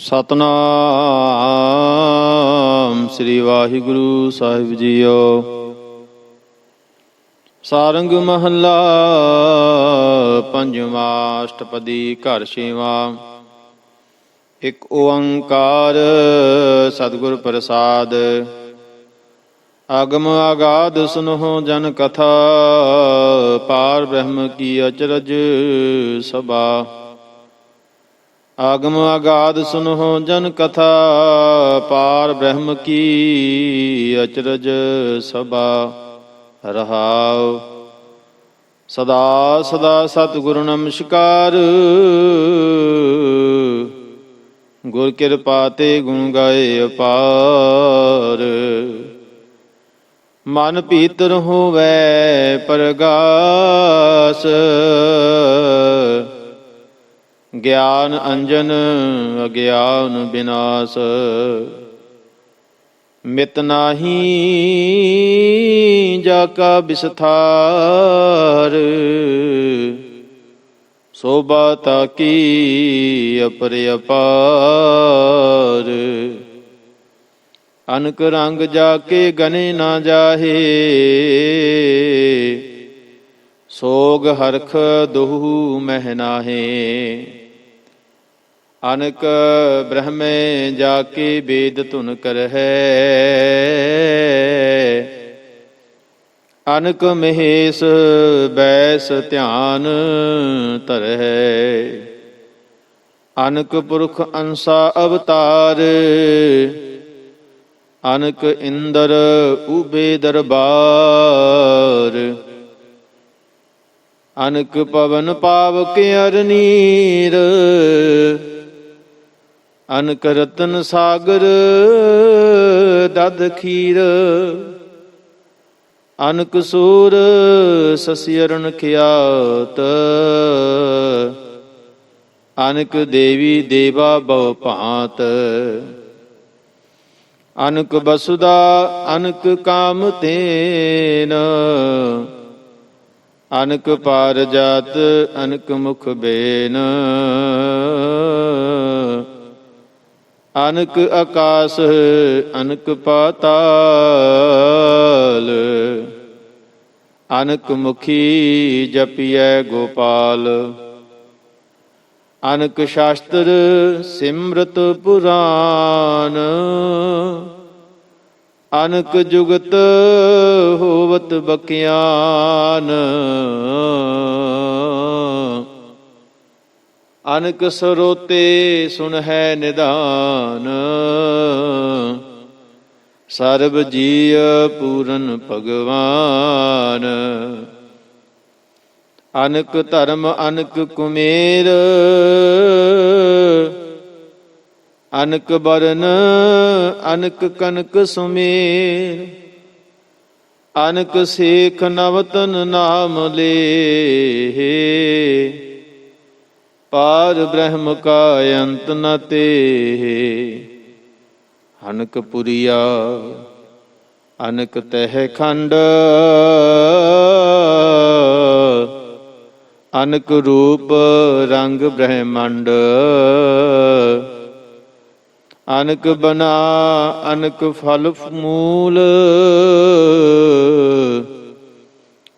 ਸਤਨਾਮ ਸ੍ਰੀ ਵਾਹਿਗੁਰੂ ਸਾਹਿਬ ਜੀਓ। ਸਾਰੰਗ ਮਹੱਲਾ ਪੰਜਵਾਂ ਅਸ਼ਟਪਦੀ ਘਰ ਛੇਵਾਂ। ਇੱਕ ਓੰਕਾਰ ਸਤਿਗੁਰ ਪ੍ਰਸਾਦ। ਅਗਮ ਆਗਾਦ ਸੁਨਹੁ ਜਨ ਕਥਾ, ਪਾਰ ਬ੍ਰਹਮ ਕੀ ਅਚਰਜ ਸਭਾ। ਆਗਮ ਆਗਾਦ ਸੁਨਹੁ ਜਨ ਕਥਾ, ਪਾਰ ਬ੍ਰਹਮ ਕੀ ਅਚਰਜ ਸਭਾ, ਰਹਾਉ। ਸਦਾ ਸਦਾ ਸਤਿਗੁਰੂ ਨਮਸਕਾਰ। ਗੁਰ ਕਿਰਪਾ ਤੇ ਗੁਣ ਗਾਏ ਅਪਾਰ। ਮਨ ਭੀਤਰ ਹੋਵੇ ਪਰਗਾਸ। ਗਿਆਨ ਅੰਜਨ ਅਗਿਆਨ ਬਿਨਾਸ਼। ਮਿਤ ਨਾਹੀ ਜਾ ਕਾ ਬਿਸਥਾਰ। ਸੋਭਾ ਤਾ ਕੀ ਅਪਰ ਅਪਾਰ। ਅਨਕ ਰੰਗ ਜਾ ਕੇ ਗਨੇ ਨਾ ਜਾਹੇ। ਸੋਗ ਹਰਖ ਦੁਹੂ ਮਹਿ ਨਾਹੇ। ਅਨਕ ਬ੍ਰਹਮੇ ਜਾ ਕੇ ਵੇਦ ਧੁਨ ਕਰਹਿ। ਅਨਕ ਮਹੇਸ਼ ਬੈਸ ਧਿਆਨ ਧਰਹਿ। ਅਨਕ ਪੁਰਖ ਅੰਸਾ ਅਵਤਾਰ। ਅਨਕ ਇੰਦਰ ਉਬੇ ਦਰਬਾਰ। ਅਨਕ ਪਵਨ ਪਾਵਕ ਅਰਨੀਰ। ਅਨਕ ਰਤਨ ਸਾਗਰ, ਦਦ ਖੀਰ। ਅਨਕ ਸੂਰ ਸਸਿਅਰਨ ਖਿਆਤ। ਅਨਕ ਦੇਵੀ ਦੇਵਾ ਬਉ ਭਾਂਤ। ਅਨਕ ਬਸੁਦਾ, ਅਨਕ ਕਾਮ ਤੇਨ। ਅਨਕ ਪਾਰ ਜਾਤ ਅਨਕ ਮੁਖ ਬੇਨ। ਅਨਕ ਆਕਾਸ, ਅਨਕ ਪਾਤਾਲ। ਅਨਕ ਮੁਖੀ ਜਪੀਐ ਗੋਪਾਲ। ਅਨਕ ਸ਼ਾਸਤਰ ਸਿਮਰਤ ਪੁਰਾਨ। ਅਨਕ ਜੁਗਤ ਹੋਵਤ ਬਕਿਆਨ ਅਨਕ ਸਰੋਤੇ ਸੁਨ ਨਿਦਾਨ। ਸਰਬ ਜੀਅ ਪੂਰਨ ਭਗਵਾਨ। ਅਨਕ ਧਰਮ, ਅਨਕ ਕੁਮੇਰ। ਅਨਕ ਬਰਨ ਅਨਕ ਕਨਕ ਸੁਮੇਰ। ਅਨਕ ਸੇਖ ਨਵਤਨ ਨਾਮ ਲੇ। ਪਾਰ ਬ੍ਰਹਮ ਕਾ ਅੰਤ ਨ ਤੇ ਅਨਕ ਪੁਰੀਆ ਅਨਕ ਤਹਿ ਖੰਡ। ਅਨਕ ਰੂਪ ਰੰਗ ਬ੍ਰਹਮੰਡ। ਅਨਕ ਬਨਾ, ਅਨਕ ਫਲ ਮੂਲ।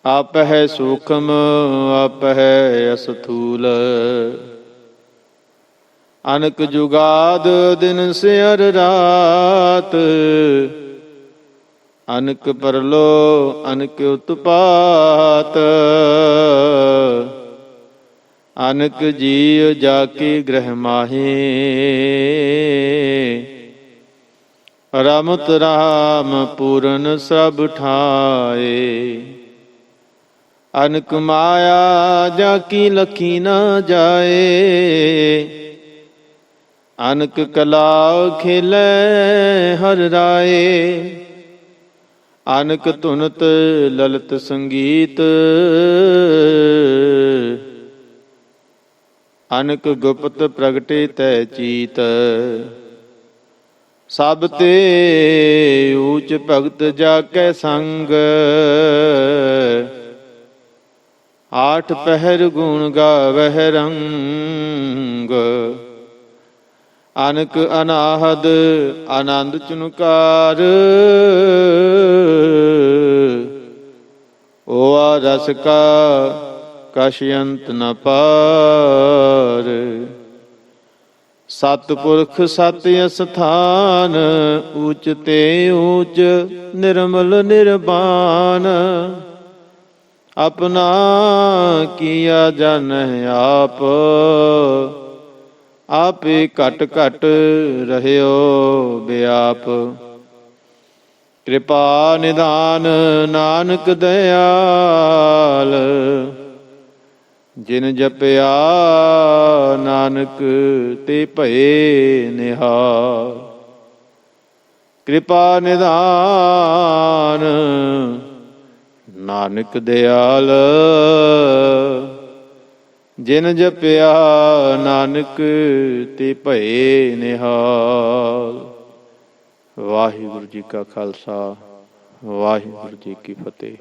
ਆਪ ਹੈ ਸੂਖਮ ਆਪ ਹੈ ਅਸਥੂਲ। ਅਨਕ ਜੁਗਾਦ ਦਿਨ ਸਿਰ ਰਾਤ। ਅਨਕ ਪਰਲੋ, ਅਨਕ ਉਤਪਾਤ। ਅਨਕ ਜੀਵ ਜਾ ਕੇ ਗ੍ਰਹਿ ਮਾਹੇ। ਰਮਤ ਰਾਮ ਪੂਰਨ ਸਭ ਠਾਏ। ਅਨਕ ਮਾਇਆ ਜਾ ਕੀ ਲਖੀ ਨਾ ਜਾਏ। ਅਨਕ ਕਲਾ ਖੇਲੇ ਹਰ ਰਾਏ। ਅਨਕ ਧੁਨਤ ਲਲਤ ਸੰਗੀਤ। ਅਨਕ ਗੁਪਤ ਪ੍ਰਗਟੇ ਤੈ ਚੀਤ। ਸਭ ਤੇ ਊਚ ਭਗਤ ਜਾ ਕੈ ਸੰਗ। ਆਠ ਪਹਿਰ ਗੁਣ ਗਾਵਹਿ ਰੰਗ। ਅਨਕ ਅਨਾਹਦ ਆਨੰਦ ਚੁਨਕਾਰ। ਓਆ ਰਸ ਕਾ ਕਸ਼ਯੰਤ ਨ ਪਾਰ। ਸਤਪੁਰਖ ਸਤ ਅਸਥਾਨ, ਊਚ ਤੇ ਊਚ ਨਿਰਮਲ ਨਿਰਬਾਨ। ਆਪਣਾ ਕੀਆ ਜਨ ਆਪ। ਆਪੇ ਘਟ ਘਟ ਰਹਿਓ ਬਿਆਪ। ਕਿਰਪਾ ਨਿਦਾਨ ਨਾਨਕ ਦਇਆਲ ਜਿਨ ਜਪਿਆ ਨਾਨਕ ਤੇ ਭਏ ਨਿਹਾਲ। ਕਿਰਪਾ ਨਿਦਾਨ ਨਾਨਕ ਦਿਆਲ, ਜਿਨ ਜਪਿਆ ਨਾਨਕ ਤੇ ਭਏ ਨਿਹਾਲ। ਵਾਹਿਗੁਰੂ ਜੀ ਕਾ ਖਾਲਸਾ, ਵਾਹਿਗੁਰੂ ਜੀ ਕੀ ਫਤਿਹ।